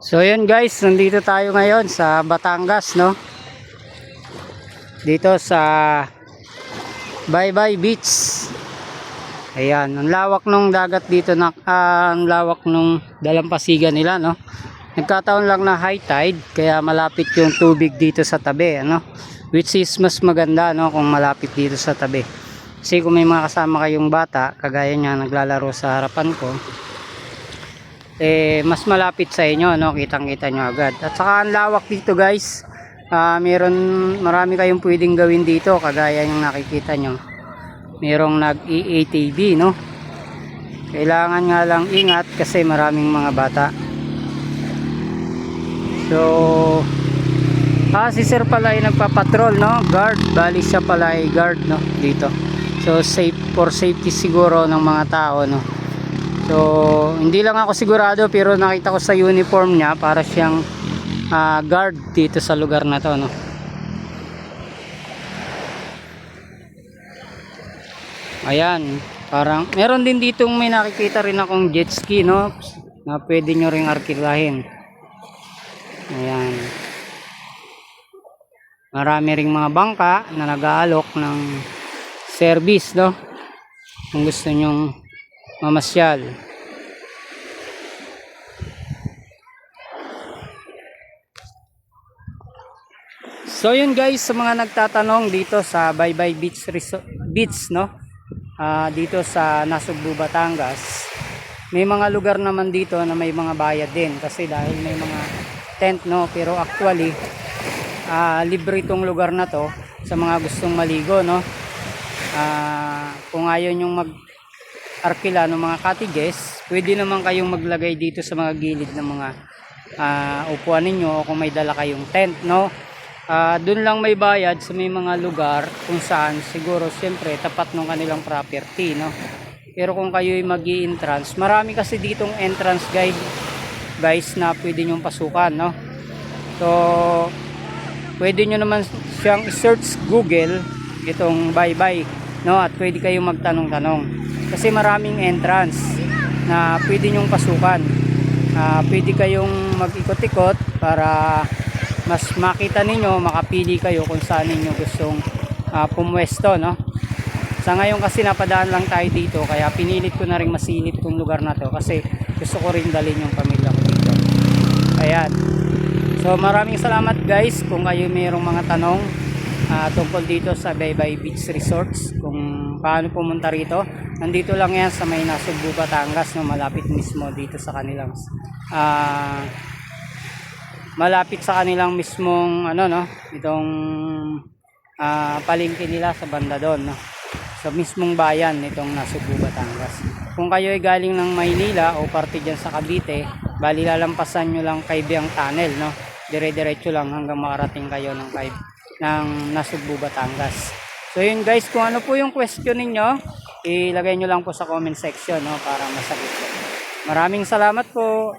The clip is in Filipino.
So yun guys, nandito tayo ngayon sa Batangas, no? Dito sa Bye Bye Beach. Ayan, ang lawak nung dagat dito na ah, ang lawak nung dalampasigan nila, no? Nagkataon lang na high tide kaya malapit yung tubig dito sa tabi, ano? Which is mas maganda, no, kung malapit dito sa tabi. Kasi kung may mga kasama kayong bata, kagaya niya naglalaro sa harapan ko, eh mas malapit sa inyo no? Kitang-kita nyo agad. At saka ang lawak dito guys. Ah, meron marami kayong pwedeng gawin dito kagaya yung nakikita nyo. Merong nag EATV no? Kailangan nga lang ingat kasi maraming mga bata. So ah si sir pala ay nagpapatrol no? Guard. Bali siya pala ay guard no? Dito. So safe for safety siguro ng mga tao no So, hindi lang ako sigurado pero nakita ko sa uniform niya para siyang ah, guard dito sa lugar na to, no. Ayan, parang meron din ditong may nakikita rin akong jet ski, no, na pwede nyo ring arkilahin. Ayan. Marami ring mga bangka na nag-aalok ng service, no. Kung gusto nyong mamasyal. So yun guys, sa mga nagtatanong dito sa Bye Bye Beach Resort, Beach no. Ah, dito sa Nasugbu, Batangas. May mga lugar naman dito na may mga bayad din kasi dahil may mga tent no, pero actually ah libre itong lugar na to sa mga gustong maligo no. Ah, kung ayaw nyong mag arkila ng mga cottages, pwede naman kayong maglagay dito sa mga gilid ng mga ah, upuan ninyo kung may dala kayong tent, no? Ah, doon lang may bayad sa may mga lugar kung saan siguro siyempre tapat ng kanilang property, no? Pero kung kayo ay mag entrance marami kasi ditong entrance guide guys na pwede nyong pasukan, no? So, pwede nyo naman siyang search Google itong bye-bye, no? At pwede kayong magtanong-tanong. Kasi maraming entrance na pwede nyong pasukan. Ah, pwede kayong mag-ikot-ikot para mas makita ninyo, makapili kayo kung saan ninyo gustong ah, pumwesto, no? Sa ngayon kasi napadaan lang tayo dito, kaya pinilit ko na rin masilip tong lugar na to kasi gusto ko rin dalhin yung pamilya ko dito. Ayan. So maraming salamat guys kung kayo mayroong mga tanong ah, tungkol dito sa Baybay Beach Resorts kung paano pumunta rito. Nandito lang yan sa may Nasugbu, Batangas no, malapit mismo dito sa kanilang ah malapit sa kanilang mismong ano no itong ah, palengke nila sa banda doon no sa mismong bayan nitong Nasugbu, Batangas. Kung kayo ay galing ng Maynila o parte dyan sa Cavite, bali lalampasan nyo lang kay Biang Tunnel, no? Dire-diretso lang hanggang makarating kayo ng, kay, ng Nasugbu, Batangas. So yun guys, kung ano po yung question ninyo, ilagay nyo lang po sa comment section, no? Para masagot. Maraming salamat po.